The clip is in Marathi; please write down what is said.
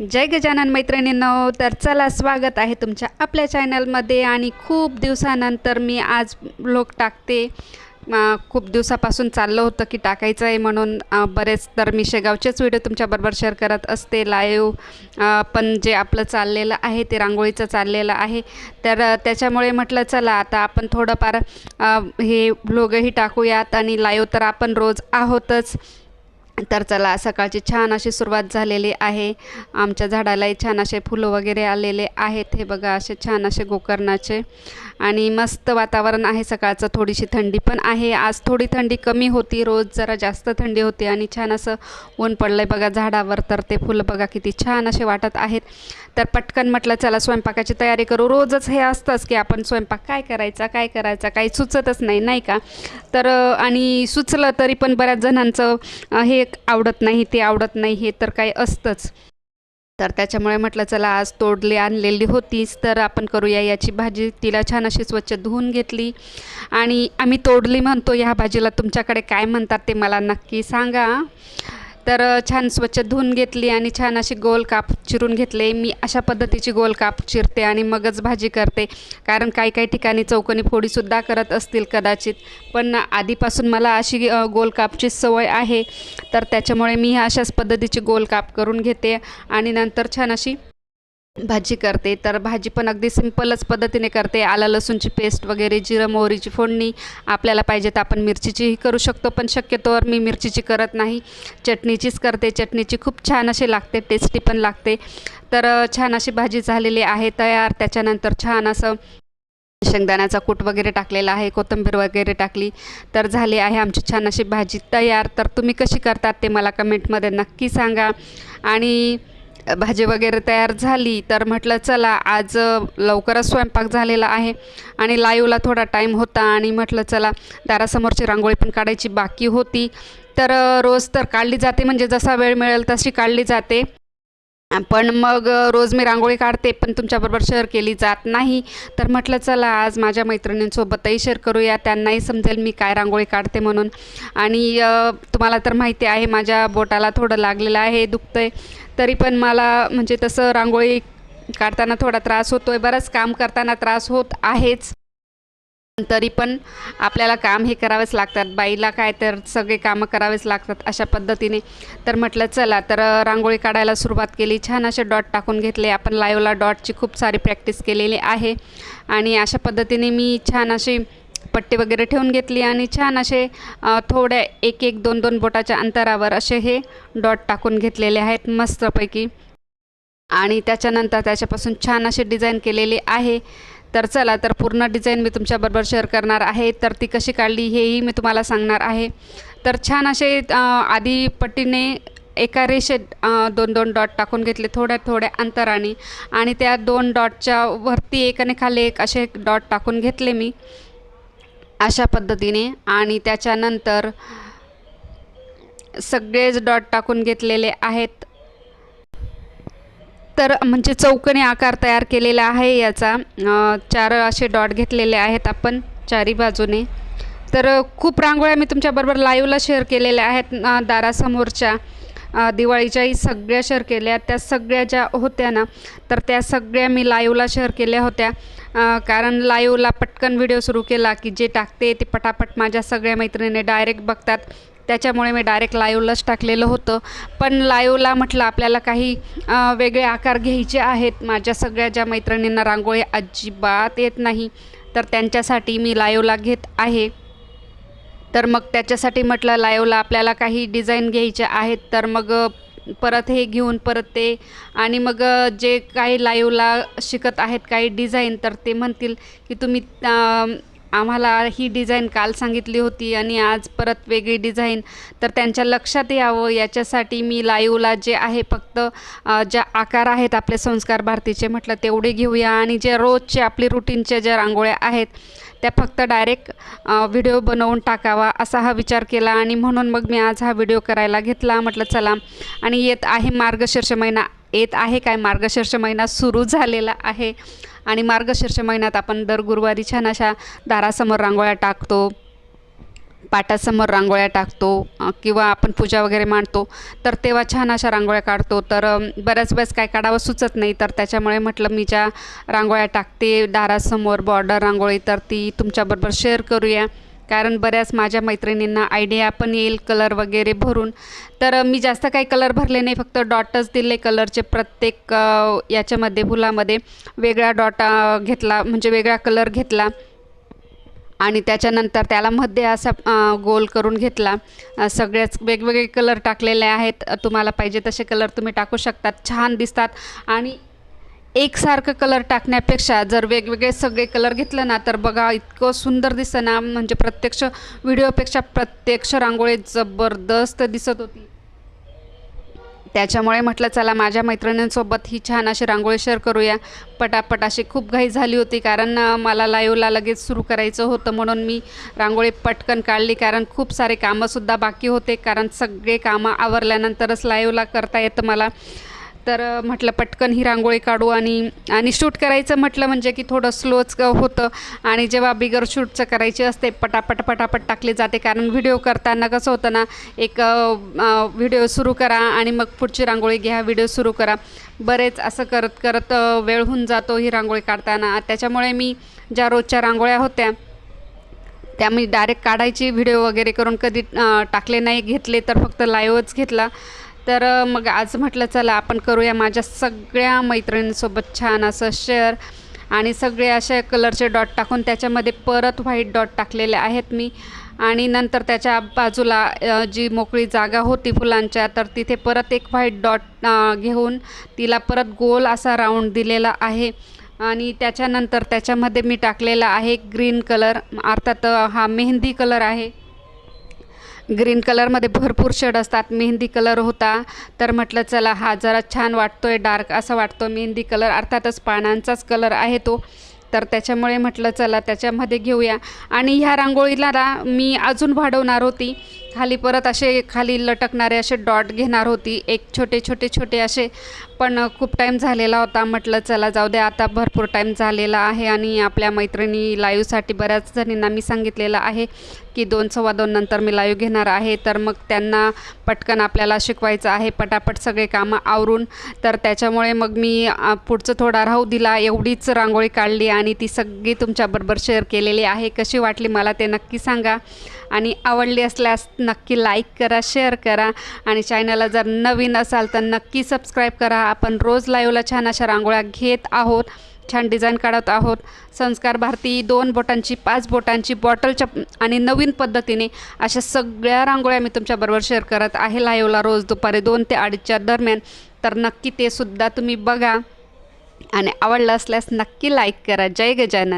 जय गजानन मैत्रिणींनो तर चला स्वागत आहे तुमच्या आपल्या चॅनलमध्ये आणि खूप दिवसानंतर मी आज ब्लॉग टाकते. खूप दिवसापासून चाललं होतं की टाकायचं आहे म्हणून बरेच तर मी शेगावचेच व्हिडिओ तुमच्याबरोबर शेअर करत असते लाईव्ह. पण जे आपलं चाललेलं आहे ते रांगोळीचं चाललेलं आहे. तर त्याच्यामुळे म्हटलं चला आता आपण थोडंफार हे ब्लॉगही टाकूयात आणि लाईव्ह तर आपण रोज आहोतच. तर चला सकाळची छान अशी सुरुवात झालेली आहे. आमच्या झाडालाही छान असे फुलं वगैरे आलेले आहेत. हे बघा असे छान असे गोकर्णाचे. आणि मस्त वातावरण आहे सकाळचं. थोडीशी थंडी पण आहे. आज थोडी थंडी कमी होती. रोज जरा जास्त थंडी होती आणि छान असं ऊन पडलं आहे बघा झाडावर. तर ते फुलं बघा किती छान असे वाटत आहेत. तर पटकन म्हटलं चला स्वयंपाकाची तयारी करू. रोजच हे असतंच की आपण स्वयंपाक काय करायचा काय करायचा काही सुचतच नाही नाही का? तर आणि सुचलं तरी पण बऱ्याच जणांचं हे आवडत नाही ते आवडत नाही हे तर काही असतंच. तर त्याच्यामुळे म्हटलं चला आज तोडली आणलेली होतीच तर आपण करूया याची भाजी. तिला छान अशी स्वच्छ धुवून घेतली. आणि आम्ही तोडली म्हणतो ह्या भाजीला तुमच्याकडे काय म्हणतात ते मला नक्की सांगा. तर छान स्वच्छ धुवून घेतली आणि छान अशी गोल काप चिरून घेतले. मी अशा पद्धतीची गोल काप चिरते आणि मगच भाजी करते. कारण काही काही ठिकाणी चौकोनी फोडीसुद्धा करत असतील कदाचित. पण आधीपासून मला अशी गोल कापची सवय आहे. तर त्याच्यामुळे मी अशाच पद्धतीची गोल काप करून घेते. आणि नंतर छान अशी भाजी करते. तर भाजी पण अगदी सिंपलच पद्धतीने करते. आलं लसूणची पेस्ट वगैरे जिरं मोहरीची फोडणी आपल्याला पाहिजे तर आपण मिरचीचीही करू शकतो पण शक्यतोवर मी मिरचीची करत नाही. चटणीचीच करते. चटणीची खूप छान अशी लागते टेस्टी पण लागते. तर छान अशी भाजी झालेली आहे तयार. त्याच्यानंतर छान असं शेंगदाण्याचा कूट वगैरे टाकलेला आहे कोथिंबीर वगैरे टाकली. तर झाली आहे आमची छान अशी भाजी तयार. तर तुम्ही कशी करतात ते मला कमेंटमध्ये नक्की सांगा. आणि भाजी वगैरे तयार झाली तर म्हटलं चला आज लवकरच स्वयंपाक झालेला आहे. आणि लाईवला थोडा टाईम होता आणि म्हटलं चला दारासमोरची रांगोळी पण काढायची बाकी होती. तर रोज तर काढली जाते म्हणजे जसा वेळ मिळेल तशी काढली जाते. पण मग रोज मी रांगोळी काढते पण तुमच्याबरोबर शेअर केली जात नाही. तर म्हटलं चला आज माझ्या मैत्रिणींसोबतही शेअर करूया त्यांनाही समजेल मी काय रांगोळी काढते म्हणून. आणि तुम्हाला तर माहिती आहे माझ्या बोटाला थोडं लागलेलं आहे दुखतं आहे तरी पण मला म्हणजे तसं रांगोळी काढताना थोडा त्रास होतो आहे बरंच काम करताना त्रास होत आहेच. तरी पण आपल्याला काम हे करावेच लागतात. बाईला काय तर सगळे कामं करावेच लागतात अशा पद्धतीने. तर म्हटलं चला तर रांगोळी काढायला सुरुवात केली. छान असे डॉट टाकून घेतले. आपण लाईवला डॉटची खूप सारी प्रॅक्टिस केलेली आहे. आणि अशा पद्धतीने मी छान अशी पट्टी वगैरे ठेवून घेतली आणि छान असे थोड्या एक एक दोन दोन बोटाच्या अंतरावर असे हे डॉट टाकून घेतलेले आहेत मस्तपैकी. आणि त्याच्यानंतर त्याच्यापासून छान अशी डिझाईन केलेली आहे. तर चला तर पूर्ण डिझाईन मी तुमच्याबरोबर शेअर करणार आहे. तर ती कशी काढली हेही मी तुम्हाला सांगणार आहे. तर छान असे आधी पट्टीने एका रेषेत दोन दोन डॉट टाकून घेतले थोड्या थोड्या अंतराने. आणि त्या दोन डॉटच्या वरती एक आणि खाली एक असे डॉट टाकून घेतले मी. अशा पद्धतीने आणि त्याच्यानंतर सगळेच डॉट टाकून घेतलेले आहेत. तर म्हणजे चौकणी आकार तयार केलेला आहे याचा. चार असे डॉट घेतलेले आहेत आपण चारी बाजूने. तर खूप रांगोळ्या मी तुमच्याबरोबर लाईव्हला शेअर केलेल्या आहेत दारासमोरच्या. दिवाळीच्याही सगळ्या शेअर केल्या. त्या सगळ्या ज्या होत्या ना तर त्या सगळ्या मी लाईवला शेअर केल्या होत्या. कारण लाईवला पटकन व्हिडिओ सुरू केला की जे टाकते ते पटापट माझ्या सगळ्या मैत्रिणी डायरेक्ट बघतात. त्याच्यामुळे मी डायरेक्ट लाईव्हलाच टाकलेलं होतं. पण लाईव्हला म्हटलं आपल्याला काही वेगळे आकार घ्यायचे आहेत. माझ्या सगळ्या ज्या मैत्रिणींना रांगोळी अजिबात येत नाही. तर त्यांच्यासाठी मी लाईव्हला घेत आहे. तर मग त्याच्यासाठी म्हटलं लाईवला आपल्याला काही डिझाईन घ्यायचे आहेत. तर मग परत हे घेऊन परत ते आणि मग जे काही लाईवला शिकत आहेत काही डिझाईन तर ते म्हणतील की तुम्ही आम्हाला ही डिझाईन काल सांगितली होती आणि आज परत वेगळी डिझाईन. तर त्यांच्या लक्षात यावं याच्यासाठी मी लाईवला जे आहे फक्त ज्या आकार आहेत आपले संस्कार भारतीचे म्हटलं तेवढे घेऊया आणि जे रोजचे आपली रुटीनच्या ज्या रांगोळ्या आहेत त्या फक्त डायरेक्ट व्हिडिओ बनवून टाकावा असा हा विचार केला आणि म्हणून मग मी आज हा व्हिडिओ करायला घेतला म्हटलं चला. आणि येत आहे मार्गशीर्ष महिना येत आहे काय मार्गशीर्ष महिना सुरू झालेला आहे. आणि मार्गशीर्ष महिन्यात आपण दर गुरुवारी छान अशा दारासमोर रांगोळ्या टाकतो पाटासमोर रांगोळ्या टाकतो किंवा आपण पूजा वगैरे मांडतो तर तेव्हा छान अशा रांगोळ्या काढतो. तर बऱ्याच वेळेस काय काढावं सुचत नाही तर त्याच्यामुळे म्हटलं मी ज्या रांगोळ्या टाकते दारासमोर बॉर्डर रांगोळी तर ती तुमच्याबरोबर शेअर करूया. कारण बऱ्याच माझ्या मैत्रिणींना आयडिया पण येईल कलर वगैरे भरून. तर मी जास्त काही कलर भरले नाही फक्त डॉटच दिले कलरचे प्रत्येक याच्यामध्ये फुलामध्ये. वेगळा डॉट घेतला म्हणजे वेगळा कलर घेतला. आणि त्याच्यानंतर त्याला मध्ये असा गोल करून घेतला. सगळ्याच सगळेच वेगवेगळे कलर टाकलेले आहेत. तुम्हाला पाहिजे तसे कलर तुम्ही टाकू शकतात. छान दिसतात. आणि एकसारखं कलर टाकण्यापेक्षा जर वेगवेगळे सगळे कलर घेतलं ना तर बघा इतकं सुंदर दिसतं ना. म्हणजे प्रत्यक्ष व्हिडिओपेक्षा प्रत्यक्ष रांगोळी जबरदस्त दिसत होती. त्याच्यामुळे म्हटलं चला माझ्या मैत्रिणींसोबत ही छान अशी रांगोळी शेअर करूया. पटापट अशी खूप घाई झाली होती कारण मला लाईव्हला लगेच सुरू करायचं होतं म्हणून मी रांगोळी पटकन काढली कारण खूप सारे कामंसुद्धा बाकी होते कारण सगळे कामं आवरल्यानंतरच लाईव्हला करता येतं मला. तर म्हटलं पटकन ही रांगोळी काढू आणि आणि शूट करायचं म्हटलं म्हणजे की थोडं स्लोच होतं. आणि जेव्हा बिगर शूटचं करायची असते पटापट पटापट टाकली जाते. कारण व्हिडिओ करताना कसं होतं ना एक व्हिडिओ सुरू करा आणि मग पुढची रांगोळी घ्या व्हिडिओ सुरू करा. बरेच असं करत करत वेळ होऊन जातो ही रांगोळी काढताना. त्याच्यामुळे मी ज्या रोजच्या रांगोळ्या होत्या त्या मी डायरेक्ट काढायची. व्हिडिओ वगैरे करून कधी टाकले नाही घेतले तर फक्त लाईव्हच घेतला. तर मग आज म्हटलं चला आपण करूया माझ्या सगळ्या मैत्रिणींसोबत छान असं शेअर आणि सगळे असे कलरचे डॉट टाकून त्याच्यामध्ये परत व्हाईट डॉट टाकलेले आहेत मी. आणि नंतर त्याच्या बाजूला जी मोकळी जागा होती फुलांच्या तर तिथे परत एक व्हाईट डॉट घेऊन तिला परत गोल असा राऊंड दिलेला आहे. आणि त्याच्यानंतर त्याच्यामध्ये मी टाकलेला आहे ग्रीन कलर अर्थात हा मेहंदी कलर आहे. ग्रीन कलरमध्ये भरपूर शेड असतात. मेहंदी कलर होता. तर म्हटलं चला हा जरा छान वाटतोय डार्क असा वाटतो मेहंदी कलर. अर्थातच पानांचाच कलर आहे तो. तर त्याच्यामुळे म्हटलं चला त्याच्यामध्ये घेऊया. आणि ह्या रांगोळीला ना मी अजून वाढवणार होती. खाली परत असे खाली लटकणारे असे डॉट घेणार होती. एक छोटे छोटे छोटे असे. पण खूप टाईम झालेला होता. म्हटलं चला जाऊ द्या आता भरपूर टाईम झालेला आहे आणि आपल्या मैत्रिणी लाईव्हसाठी बऱ्याच जणींना मी सांगितलेलं आहे की दोन सव्वा दोन नंतर मी लाईव्ह घेणार आहे. तर मग त्यांना पटकन आपल्याला शिकवायचं आहे. पटापट सगळे कामं आवरून. तर त्याच्यामुळे मग मी पुढचं थोडा राहू दिला. एवढीच रांगोळी काढली आणि ती सगळी तुमच्याबरोबर शेअर केलेली आहे. कशी वाटली मला ते नक्की सांगा. आणि आवडली असल्यास नक्की लाईक करा शेअर करा आणि चॅनलला जर नवीन असाल तर नक्की सबस्क्राईब करा. आपण रोज लाईव्हला छान अशा रांगोळ्या घेत आहोत छान डिझाईन काढत आहोत. संस्कार भारती दोन बोटांची पाच बोटांची बॉटलच्या आणि नवीन पद्धतीने अशा सगळ्या रांगोळ्या मी तुमच्याबरोबर शेअर करत आहे लाईव्हला रोज दुपारी दोन ते अडीचच्या दरम्यान. तर नक्की ते सुद्धा तुम्ही बघा आणि आवडलं असल्यास नक्की लाईक करा. जय गजानन.